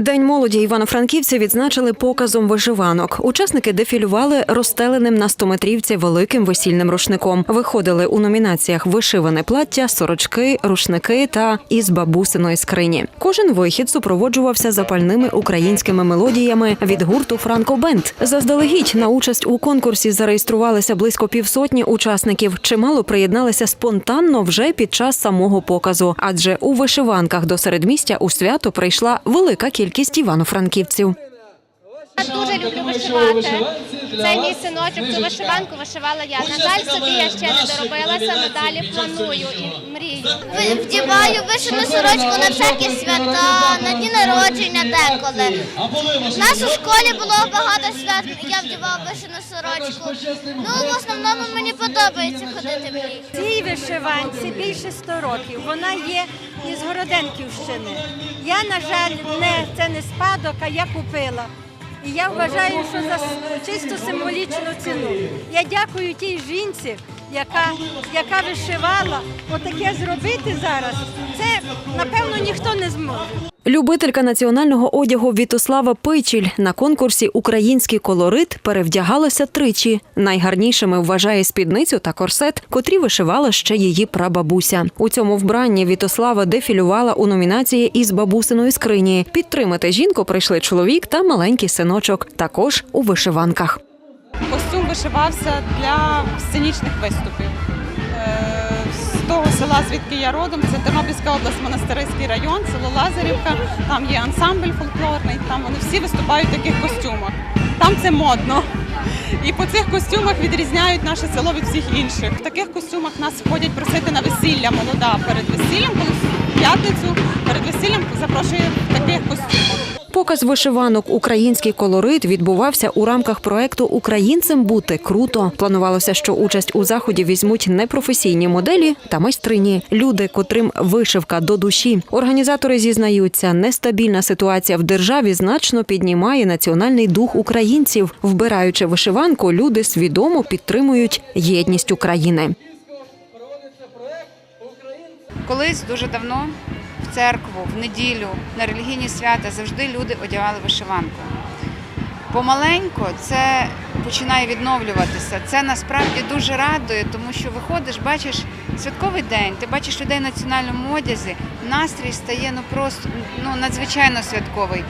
День молоді івано-франківці відзначили показом вишиванок. Учасники дефілювали розстеленим на стометрівці великим весільним рушником. Виходили у номінаціях вишиване плаття, сорочки, рушники та із бабусиної скрині. Кожен вихід супроводжувався запальними українськими мелодіями від гурту Франко Бенд. Заздалегідь на участь у конкурсі зареєструвалися близько півсотні учасників. Чимало приєдналися спонтанно вже під час самого показу, адже у вишиванках до середмістя у свято прийшла велика кількість івано-франківців. Я дуже люблю вишивати. Цей мій синочок цю вишиванку вишивала я. На жаль, собі я ще не доробилася, надалі планую і мрію. Вдіваю вишину сорочку на всякі свята, на дні народження деколи. У нас у школі було багато свят, я вдівала вишину сорочку. Ну, в основному мені подобається ходити в ній. Цій вишиванці більше 100 років. Вона є із Городенківщини. Я, на жаль, не це не спадок, а я купила. І я вважаю, що за чисто символічну ціну. Я дякую тій жінці, яка, яка вишивала. Отаке зробити зараз. Це напевно ніхто не зможе. Любителька національного одягу Вітослава Пичіль на конкурсі Український колорит перевдягалася тричі. Найгарнішими вважає спідницю та корсет, котрі вишивала ще її прабабуся. У цьому вбранні Вітослава дефілювала у номінації із бабусиної скрині. Підтримати жінку прийшли чоловік та маленький синочок, також у вишиванках. Вишивався для сценічних виступів. Е, З того села, звідки я родом, це Тернопільська область, Монастириський район, село Лазарівка. Там є ансамбль фольклорний, там вони всі виступають в таких костюмах. Там це модно. І по цих костюмах відрізняють наше село від всіх інших. В таких костюмах нас ходять просити на весілля молода перед весіллям, коли в п'ятницю перед Показ вишиванок Український колорит відбувався у рамках проекту Українцем бути круто. Планувалося, що участь у заході візьмуть непрофесійні моделі та майстрині, люди, котрим вишивка до душі. Організатори зізнаються, нестабільна ситуація в державі значно піднімає національний дух українців. Вбираючи вишиванку, люди свідомо підтримують єдність України. Колись дуже давно церкву, в неділю, на релігійні свята завжди люди одягали вишиванку. Помаленько це починає відновлюватися. Це насправді дуже радує, тому що виходиш, бачиш святковий день, ти бачиш людей в національному одязі, настрій стає ну просто ну надзвичайно святковий.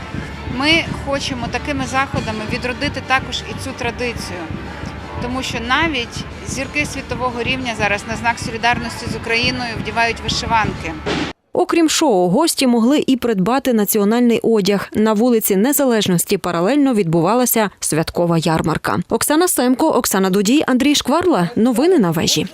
Ми хочемо такими заходами відродити також і цю традицію. Тому що навіть зірки світового рівня зараз на знак солідарності з Україною вдівають вишиванки. Окрім шоу, гості могли і придбати національний одяг. На вулиці Незалежності паралельно відбувалася святкова ярмарка. Оксана Семко, Оксана Дудій, Андрій Шкварла. Новини на вежі.